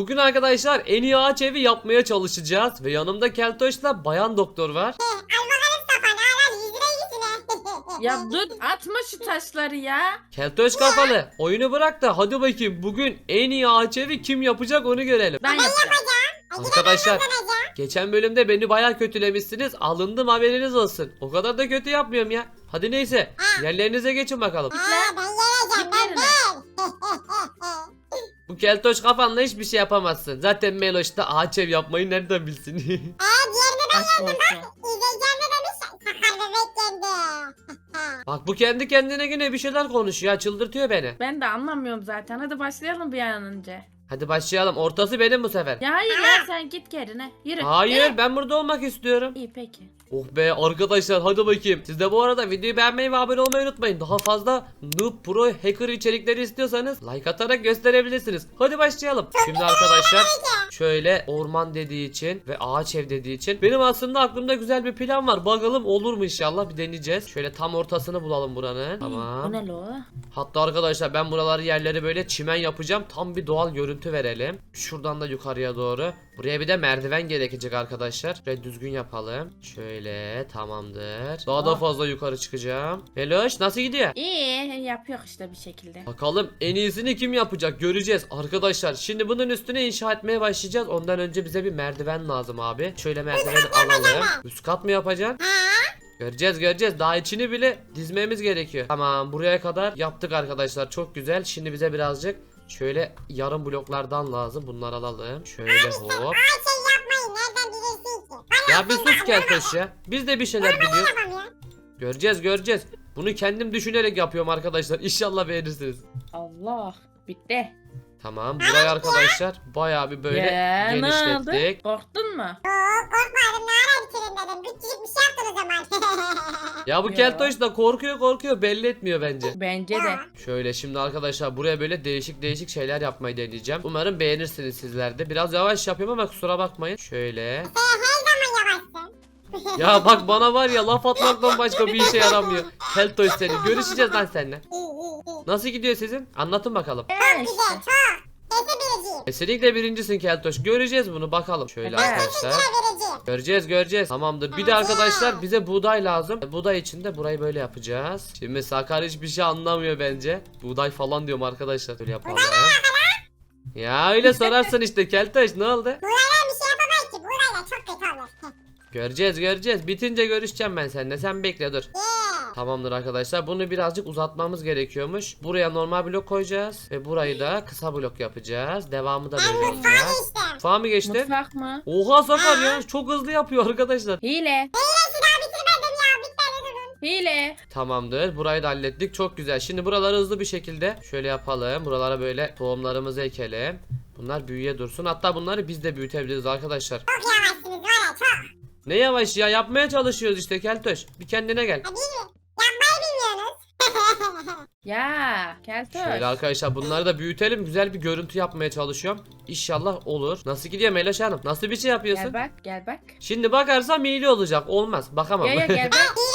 Bugün arkadaşlar en iyi ağaç evi yapmaya çalışacağız ve yanımda Keltoş'la bayan doktor var. Ya dur atma şu taşları ya. Keltoş kafalı oyunu bırak da hadi bakayım bugün en iyi ağaç evi kim yapacak onu görelim. Ben yapacağım. Arkadaşlar geçen bölümde beni bayağı kötülemişsiniz alındım haberiniz olsun. O kadar da kötü yapmıyorum ya. Hadi neyse yerlerinize geçin bakalım. Aa, ben Keltoş kafanla hiçbir şey yapamazsın. Zaten Meloş da ağaç ev yapmayı nereden bilsin? Aa diğerini ben Aşk olsun. izleyeceğim de demiş. Sakar bebek. Bak bu kendi kendine yine bir şeyler konuşuyor çıldırtıyor beni. Ben de anlamıyorum zaten. Hadi başlayalım bir an önce. Hadi başlayalım ortası benim bu sefer. Ya hayır ya sen git yerine. Yürü. Hayır Yürü. ben burada olmak istiyorum. İyi peki. Oh be arkadaşlar hadi bakayım. Siz de bu arada videoyu beğenmeyi ve abone olmayı unutmayın. Daha fazla noob pro hacker içerikleri istiyorsanız like atarak gösterebilirsiniz. Hadi başlayalım. Şimdi arkadaşlar şöyle orman dediği için ve ağaç ev dediği için benim aslında aklımda güzel bir plan var. Bakalım olur mu inşallah bir deneyeceğiz. Şöyle tam ortasını bulalım buranın. Bu Tamam. ne lo? Hatta arkadaşlar ben buraları yerleri böyle çimen yapacağım. Tam bir doğal görüntü verelim. Şuradan da yukarıya doğru. Buraya bir de merdiven gerekecek arkadaşlar. Şöyle düzgün yapalım. Şöyle tamamdır. Daha da fazla yukarı çıkacağım. Meloş nasıl gidiyor? İyi yapıyor işte bir şekilde. Bakalım en iyisini kim yapacak göreceğiz arkadaşlar. Şimdi bunun üstüne inşa etmeye başlayacağız. Ondan önce bize bir merdiven lazım abi. Şöyle merdiveni alalım. Üst kat mı yapacaksın? Göreceğiz göreceğiz. Daha içini bile dizmemiz gerekiyor. Tamam buraya kadar yaptık arkadaşlar. Çok güzel. Şimdi bize birazcık şöyle yarım bloklardan lazım. Bunları alalım. Şöyle hop. Ay şey yapmayın nereden bilirsin ki. Ya bir sus Keltoş ya. Biz de bir şeyler biliyoruz. Göreceğiz göreceğiz. Bunu kendim düşünerek yapıyorum arkadaşlar. İnşallah beğenirsiniz. Allah. Bitti. Tamam burayı arkadaşlar bayağı bir böyle ya, ne oldu? genişlettik. Korktun mu? Oo korkmadım ne ara bitirin dedim. Küçücük bir şey yaptın o zaman. Ya bu Ya. Keltoş da korkuyor korkuyor belli etmiyor bence. Bence de. Şöyle şimdi arkadaşlar buraya böyle değişik değişik şeyler yapmayı deneyeceğim. Umarım beğenirsiniz sizler de. Biraz yavaş yapıyorum ama kusura bakmayın. Şöyle. Sen her zaman yavaşsın. Ya bak bana var ya laf atmaktan başka bir işe yaramıyor. Keltoş seni. Görüşeceğiz lan seninle. İyi. Nasıl gidiyor sizin? Anlatın bakalım. Güzel çok. Biriciyim. Kesinlikle birincisin Keltoş. Göreceğiz bunu bakalım. Şöyle Evet. arkadaşlar. Göreceğiz göreceğiz. Tamamdır. Bir de arkadaşlar bize buğday lazım. Buğday için de burayı böyle yapacağız. Şimdi Sakar hiçbir şey anlamıyor bence. Buğday falan diyorum arkadaşlar. Böyle yapalım. Ya öyle sorarsın işte Keltoş ne oldu? Burayla bir şey yapamayız ki. Burayla çok kötü olur. Göreceğiz göreceğiz. Bitince görüşeceğim ben seninle. Sen bekle dur. Yeah. Tamamdır arkadaşlar. Bunu birazcık uzatmamız gerekiyormuş. Buraya normal blok koyacağız. Ve burayı da kısa blok yapacağız. Devamı da böyle olacak. işte. Mutfağa mı geçtin? Mutfak mı? Oha Sakar ya. Çok hızlı yapıyor arkadaşlar. Hile. Hile. Tamamdır. Burayı da hallettik. Çok güzel. Şimdi buraları hızlı bir şekilde şöyle yapalım. Buralara böyle tohumlarımızı ekelim. Bunlar büyüye dursun. Hatta bunları biz de büyütebiliriz arkadaşlar. Çok yavaşsınız var ya çok. Ne yavaş ya yapmaya çalışıyoruz işte Keltoş. Bir kendine gel. Ha değil mi? Yapmayı bilmiyorsunuz. Ya. Keltoş. Şöyle arkadaşlar bunları da büyütelim. Güzel bir görüntü yapmaya çalışıyorum. İnşallah olur. Nasıl gidiyor Meloş Hanım? Nasıl bir şey yapıyorsun? Gel bak gel bak. Şimdi bakarsam iyili olacak. Olmaz. Bakamam. Ya ya gel bak.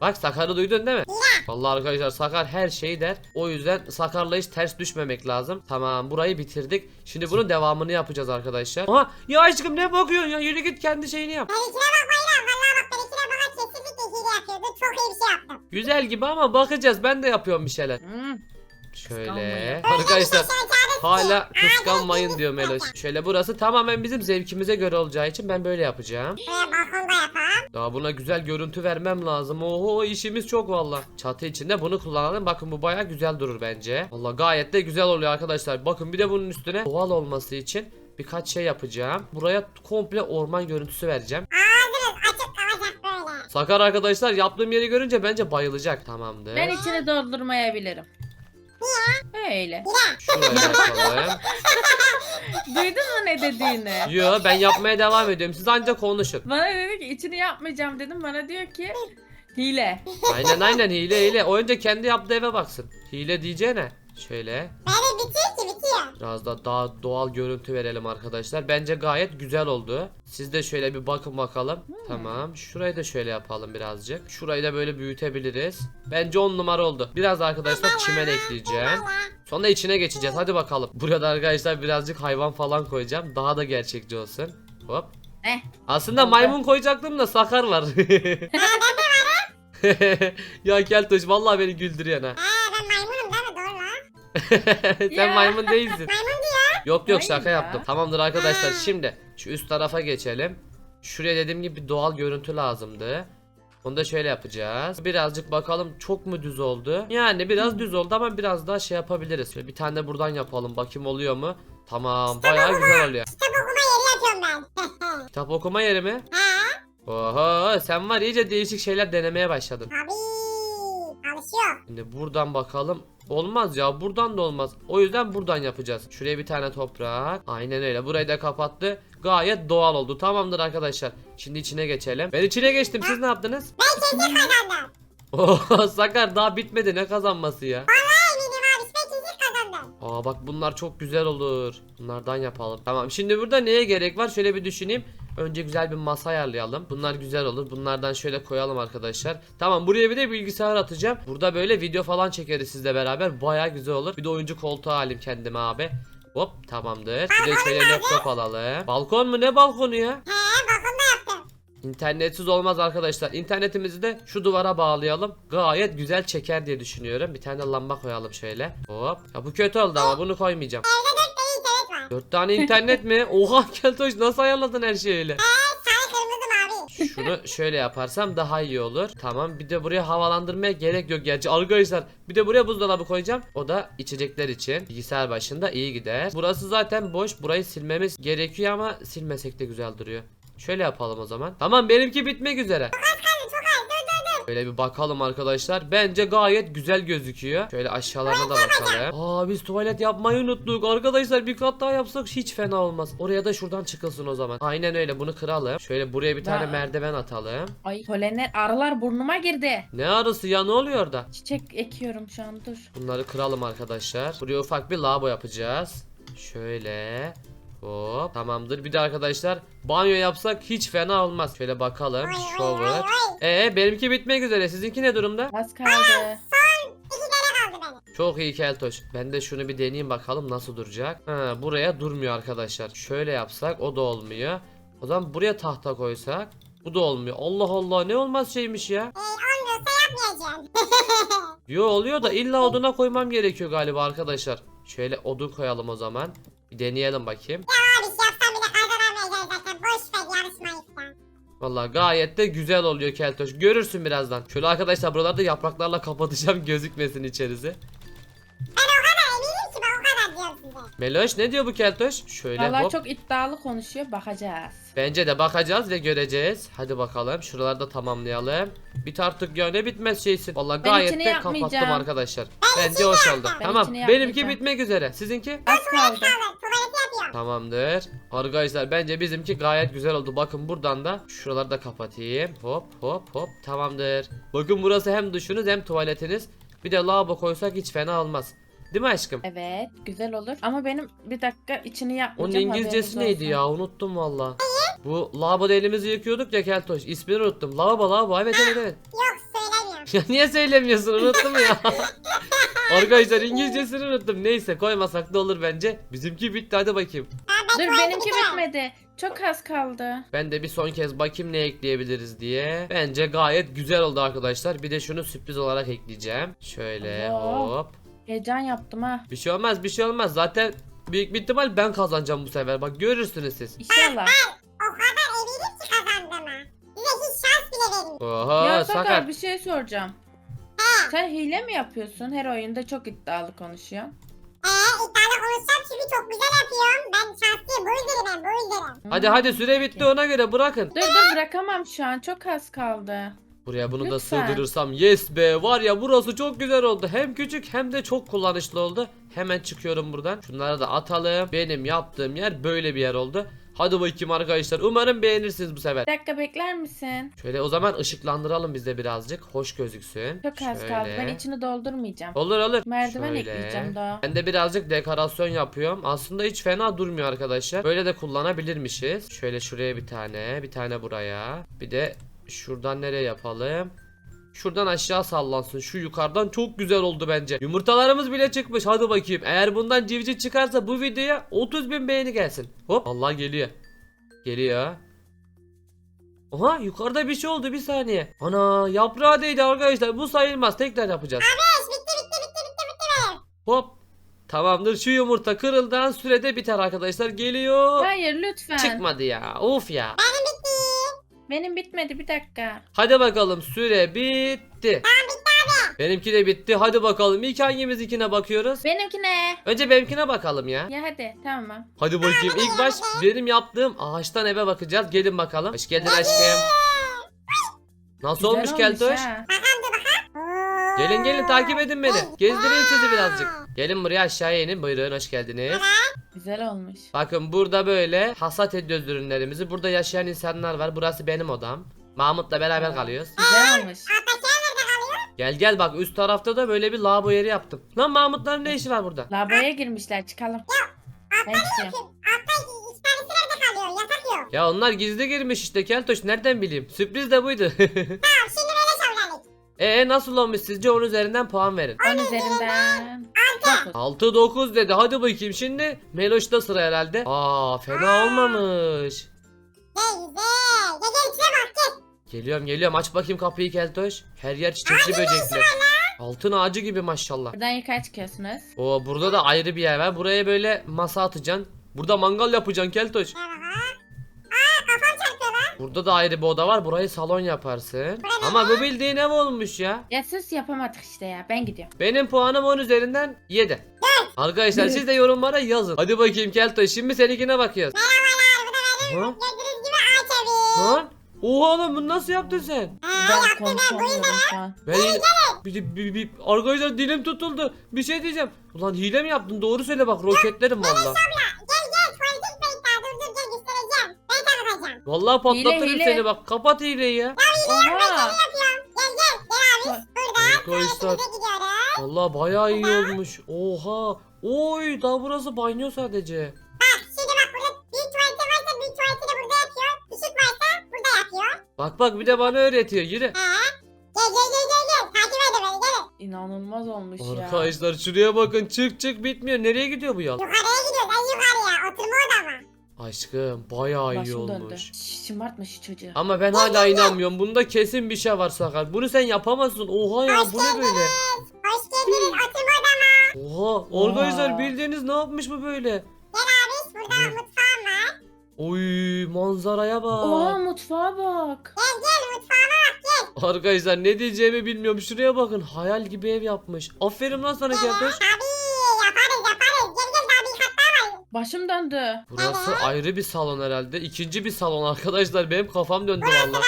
Bak Sakar'ı duydun değil mi? Vallahi arkadaşlar Sakar her şeyi der. O yüzden Sakar'la hiç ters düşmemek lazım. Tamam burayı bitirdik. Şimdi bunun devamını yapacağız arkadaşlar. Aha ya aşkım ne bakıyorsun ya? Yürü git kendi şeyini yap. Ben içine bakmayın ha. Vallahi bak ben içine bakan kesinlikle yapıyordu. Çok iyi bir şey yaptım. Güzel gibi ama bakacağız. Ben de yapıyorum bir şeyler. Hmm. Şöyle. Kıskanmayın. Arkadaşlar çağırdın. hala kıskanmayın diyor Meloş. Şöyle burası tamamen bizim zevkimize göre olacağı için ben böyle yapacağım. Buraya balkonda yapalım. Daha buna güzel görüntü vermem lazım. Oho işimiz çok valla. Çatı içinde bunu kullanalım. Bakın bu baya güzel durur bence. Valla gayet de güzel oluyor arkadaşlar. Bakın bir de bunun üstüne doğal olması için birkaç şey yapacağım. Buraya komple orman görüntüsü vereceğim. Böyle. Sakar arkadaşlar yaptığım yeri görünce bence bayılacak. Tamamdır. Ben içini doldurmayabilirim. Öyle. Şuraya. Duydun mu ne dediğini? Yo ben yapmaya devam ediyorum. Siz ancak konuşun. Bana dedi ki içini yapmayacağım dedim. Bana diyor ki hile. Aynen aynen hile hile. O önce kendi yaptığı eve baksın. Hile diyeceğine. Şöyle Böyle bitiyor ki bitiyor. biraz da daha doğal görüntü verelim arkadaşlar. Bence gayet güzel oldu. Siz de şöyle bir bakın bakalım. Tamam. Şurayı da şöyle yapalım birazcık. Şurayı da böyle büyütebiliriz. Bence 10 numara oldu. Biraz arkadaşlar çimen ekleyeceğim. Sonra içine geçeceğiz. Hadi bakalım. Burada arkadaşlar birazcık hayvan falan koyacağım. Daha da gerçekçi olsun. Hop. Eh. Aslında Oldu. maymun koyacaktım da sakar var. ya Keltoş vallahi beni güldürüyorsun ha. Sen maymun değilsin. Maymun diyor. Yok yok Hayır şaka ya. yaptım. Tamamdır arkadaşlar. Ha. Şimdi şu üst tarafa geçelim. Şuraya dediğim gibi bir doğal görüntü lazımdı. Onu da şöyle yapacağız. Birazcık bakalım çok mu düz oldu? Yani biraz düz oldu ama biraz daha şey yapabiliriz. Şöyle bir tane de buradan yapalım. Bakayım oluyor mu? Tamam bayağı güzel oluyor. Kitap okuma yeri yapıyorum ben. Kitap okuma yeri mi? He. Oho sen var iyice değişik şeyler denemeye başladın. Abi. Alışıyor. Şimdi buradan bakalım. Olmaz ya buradan da olmaz. O yüzden buradan yapacağız. Şuraya bir tane toprak. Aynen öyle. Burayı da kapattı. Gayet doğal oldu. Tamamdır arkadaşlar. Şimdi içine geçelim. Ben içine geçtim. Siz ne yaptınız? Ben kesin kazandım. Oho Sakar daha bitmedi. Ne kazanması ya? Eminim abi ben kesin kazandım. Aa bak bunlar çok güzel olur. Bunlardan yapalım. Tamam şimdi burada neye gerek var? Şöyle bir düşüneyim. Önce güzel bir masa ayarlayalım. Bunlar güzel olur. Bunlardan şöyle koyalım arkadaşlar. Tamam buraya bir de bilgisayar atacağım. Burada böyle video falan çekeriz sizle beraber. Baya güzel olur. Bir de oyuncu koltuğu alayım kendime abi. Hop tamamdır. Bir de şöyle laptop alalım. Balkon mu ne balkonu ya? İnternetsiz olmaz arkadaşlar. İnternetimizi de şu duvara bağlayalım. Gayet güzel çeker diye düşünüyorum. Bir tane lamba koyalım şöyle. Hop. Ya bu kötü oldu ama bunu koymayacağım. Dört tane internet mi? Oha Keltoş nasıl ayarladın her şeyi öyle? Şunu şöyle yaparsam daha iyi olur. Tamam bir de buraya havalandırmaya gerek yok gerçi arkadaşlar. Bir de buraya buzdolabı koyacağım. O da içecekler için. Bilgisayar başında iyi gider. Burası zaten boş. Burayı silmemiz gerekiyor ama silmesek de güzel duruyor. Şöyle yapalım o zaman. Tamam benimki bitmek üzere. Böyle bir bakalım arkadaşlar. Bence gayet güzel gözüküyor. Şöyle aşağılarına da bakalım. Aa biz tuvalet yapmayı unuttuk. Arkadaşlar bir kat daha yapsak hiç fena olmaz. Oraya da şuradan çıkılsın o zaman. Aynen öyle bunu kıralım. Şöyle buraya bir tane Ya. merdiven atalım. Ay polenler arılar burnuma girdi. Ne arısı ya ne oluyor da? Çiçek ekiyorum şu an dur. Bunları kıralım arkadaşlar. Buraya ufak bir lavabo yapacağız. Şöyle. Hop tamamdır. Bir de arkadaşlar banyo yapsak hiç fena olmaz. Şöyle bakalım. Shower. Ee benimki bitmek üzere. Sizinki ne durumda? Az kaldı. İki tane kaldı benim. Çok iyi Keltoş. Ben de şunu bir deneyeyim bakalım nasıl duracak. Ha, buraya durmuyor arkadaşlar. Şöyle yapsak o da olmuyor. O zaman buraya tahta koysak bu da olmuyor. Allah Allah ne olmaz şeymiş ya. Ee, olmuyorsa yapmayacağım. Yo oluyor da illa oduna koymam gerekiyor galiba arkadaşlar. Şöyle odun koyalım o zaman. Bir deneyelim bakayım. Abi şey yapsam bile kazanamayacağız zaten. Boş ver yarışmayı sen. Vallahi gayet de güzel oluyor Keltoş. Görürsün birazdan. Şöyle arkadaşlar buralarda yapraklarla kapatacağım gözükmesin içerisi. Meloş ne diyor bu Keltoş? Şöyle Vallahi hop. çok iddialı konuşuyor bakacağız. Bence de bakacağız ve göreceğiz. Hadi bakalım. Şuraları da tamamlayalım. Bit artık ya ne bitmez şeysin. Vallahi Ben gayet de kapattım yapmayacağım. arkadaşlar. Bence hoş oldu. Ben Tamam. Benimki yapmayacağım. bitmek üzere. Sizinki? Az kaldı. Kaldı. Tuvaleti yapıyorum. Tamamdır. Arkadaşlar bence bizimki gayet güzel oldu. Bakın buradan da şuraları da kapatayım. Hop hop hop. Tamamdır. Bakın burası hem duşunuz hem tuvaletiniz. Bir de lavabo koysak hiç fena olmaz. Değil mi aşkım? Evet güzel olur. Ama benim bir dakika içini Onun yapmayacağım. İngilizcesi haberiniz neydi olsun. ya? Unuttum valla. Bu lavaboda elimizi yıkıyorduk ya Keltoş. İsmini unuttum. Lavabo lavabo. Evet evet evet. Yok söylemiyorum. Ya niye söylemiyorsun? Unuttum ya. Arkadaşlar İngilizcesini unuttum. Neyse koymasak da olur bence. Bizimki bitti hadi bakayım. Ben Dur benimki bitmedi. Çok az kaldı. Ben de bir son kez bakayım ne ekleyebiliriz diye. Bence gayet güzel oldu arkadaşlar. Bir de şunu sürpriz olarak ekleyeceğim. Şöyle Allah. hop. Heyecan yaptım ha. Bir şey olmaz bir şey olmaz. Zaten büyük bir ihtimal ben kazanacağım bu sefer. Bak görürsünüz siz. İnşallah. O kadar eminim ki kazandığıma. Size hiç şans bile vermiyorum. Oha ya Sakar, Sakar. bir şey soracağım. Sen hile mi yapıyorsun? Her oyunda çok iddialı konuşuyorsun. Eee iddialı konuşacağım çünkü çok güzel yapıyorum. Ben şanslıyım. Buldur'um ben buldur'um. Hadi hadi süre bitti ona göre bırakın. Dur dur bırakamam şu an. Çok az kaldı. Buraya bunu da Lütfen. sığdırırsam yes be var ya burası çok güzel oldu. Hem küçük hem de çok kullanışlı oldu. Hemen çıkıyorum buradan. Şunları da atalım. Benim yaptığım yer böyle bir yer oldu. Hadi bakayım arkadaşlar. Umarım beğenirsiniz bu sefer. Bir dakika bekler misin? Şöyle o zaman ışıklandıralım biz de birazcık. Hoş gözüksün. Çok az Şöyle. kaldı. Ben içini doldurmayacağım. Olur olur. Merdiven Şöyle. ekleyeceğim daha. Ben de birazcık dekorasyon yapıyorum. Aslında hiç fena durmuyor arkadaşlar. Böyle de kullanabilirmişiz. Şöyle şuraya bir tane, bir tane buraya. Bir de şuradan nereye yapalım? Şuradan aşağı sallansın. Şu yukarıdan çok güzel oldu bence. Yumurtalarımız bile çıkmış. Hadi bakayım. Eğer bundan civciv çıkarsa bu videoya 30 bin beğeni gelsin. Hop. Allah geliyor. Geliyor. Oha yukarıda bir şey oldu bir saniye. Ana yaprağı değdi arkadaşlar. Bu sayılmaz. Tekrar yapacağız. Beş bitti bitti bitti bitti bitti benim. Hop. Tamamdır şu yumurta kırıldan sürede biter arkadaşlar. Geliyor. Hayır lütfen. Çıkmadı ya. Of ya. Bitti. Benim bitmedi bir dakika. Hadi bakalım süre bitti. Benimki de bitti. Hadi bakalım ilk hangimizinkine bakıyoruz? Benimki ne? Önce benimkine bakalım ya. Ya hadi tamam. Hadi bakayım ilk baş benim yaptığım ağaçtan eve bakacağız. Gelin bakalım. Hoş geldin aşkım. Nasıl Güzel olmuş Keltoş? ha. Bakalım dur bakalım. Oo. Gelin gelin takip edin beni. Gezdireyim sizi birazcık. Gelin buraya aşağıya inin. Buyurun hoş geldiniz. Güzel olmuş. Bakın burada böyle hasat ediyoruz ürünlerimizi. Burada yaşayan insanlar var. Burası benim odam. Mahmut'la beraber kalıyoruz. Güzel olmuş. Gel gel bak üst tarafta da böyle bir lavabo yeri yaptım. Lan Mahmutların ne işi var burada? Lavaboya girmişler çıkalım. Ben çıkıyorum. Altta iki tanesi nerede kalıyor? Yatak yok. Ya onlar gizli girmiş işte Keltoş nereden bileyim. Sürpriz de buydu. Tamam şimdi böyle söyledik. Eee nasıl olmuş sizce onun üzerinden puan verin. 10 üzerinden. 9. 6-9 dedi hadi bakayım şimdi Meloş'ta sıra herhalde. Aa fena olmamış. Ne güzel. Gel gel içine bak gel. Geliyorum geliyorum aç bakayım kapıyı Keltoş. Her yer çiçekli böcekli. Altın ağacı gibi maşallah. Buradan yukarı çıkıyorsunuz. Oo burada da ayrı bir yer var. Buraya böyle masa atacaksın. Burada mangal yapacaksın Keltoş. Gel Burada da ayrı bir oda var. Burayı salon yaparsın. Ama bu bildiğin ev olmuş ya. Ya sus yapamadık işte ya. Ben gidiyorum. Benim puanım 10 üzerinden 7. Arkadaşlar siz de yorumlara yazın. Hadi bakayım Keltoş. Şimdi seninkine bakıyoruz. Merhabalar bu da benim. Gördüğünüz gibi ağaç evi. Lan? Oha oğlum bunu nasıl yaptın sen? Ben yaptım ben bu konuşamıyorum şu an. Ben. Bir, bir, bir, arkadaşlar dilim tutuldu. Bir şey diyeceğim. Ulan hile mi yaptın? Doğru söyle bak roketlerim valla. Vallahi patlatırım hile. seni bak. Kapat hileyi ya. Oha. Yapıyorum. Gel gel gel abi. Burada Arkadaşlar vallahi bayağı iyi olmuş. Oha. Oy daha burası banyo sadece. Bak şimdi bak burada burada burada bir de bana öğretiyor. Yürü. He. Gel gel gel gel gel. Takip edin beni gelin. İnanılmaz olmuş ya. Arkadaşlar şuraya bakın. Çık çık bitmiyor. Nereye gidiyor bu yol? Yukarıya Aşkım bayağı iyi Başım döndü. olmuş. Şş, Şımartma şu çocuğu. Ama ben hala inanmıyorum. Bunda kesin bir şey var Sakar. Bunu sen yapamazsın. Oha ya bu ne böyle? Hoş geldiniz oturma odama. Oha arkadaşlar Oha. bildiğiniz ne yapmış bu böyle? Gel abi burada mutfağım var. Oy manzaraya bak. Oha mutfağa bak. Gel gel mutfağıma bak gel. Arkadaşlar ne diyeceğimi bilmiyorum. Şuraya bakın. Hayal gibi ev yapmış. Aferin lan sana Keltoş. Tabii Başım döndü. Burası ayrı bir salon herhalde. İkinci bir salon arkadaşlar. Benim kafam döndü valla.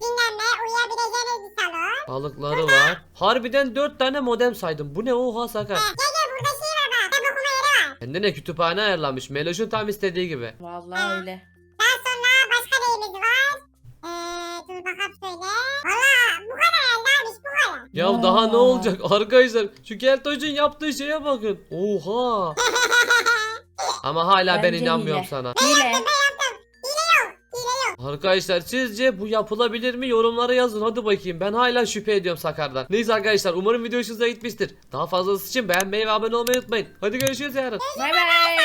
Dinlenme uyuyabileceğiniz bir salon. Balıkları var. Harbiden dört tane modem saydım. Bu ne oha Sakar. Gel gel burada şey var bak. Kitap okuma yeri var. Kendine kütüphane ayarlamış. Meloş'un tam istediği gibi. Vallahi öyle. Daha sonra başka neyimiz var? Eee dur bakalım şöyle. Valla bu kadar abi bu kadar. Ya Vay. daha ne olacak arkadaşlar? Şu Keltoş'un yaptığı şeye bakın. Oha. Ama hala ben Bence inanmıyorum hile. sana. Hile. Hile yok. Hile yok. Arkadaşlar sizce bu yapılabilir mi? Yorumlara yazın hadi bakayım. Ben hala şüphe ediyorum Sakar'dan. Neyse arkadaşlar umarım video hoşunuza gitmiştir. Daha fazlası için beğenmeyi ve abone olmayı unutmayın. Hadi görüşürüz yarın. Bay bay.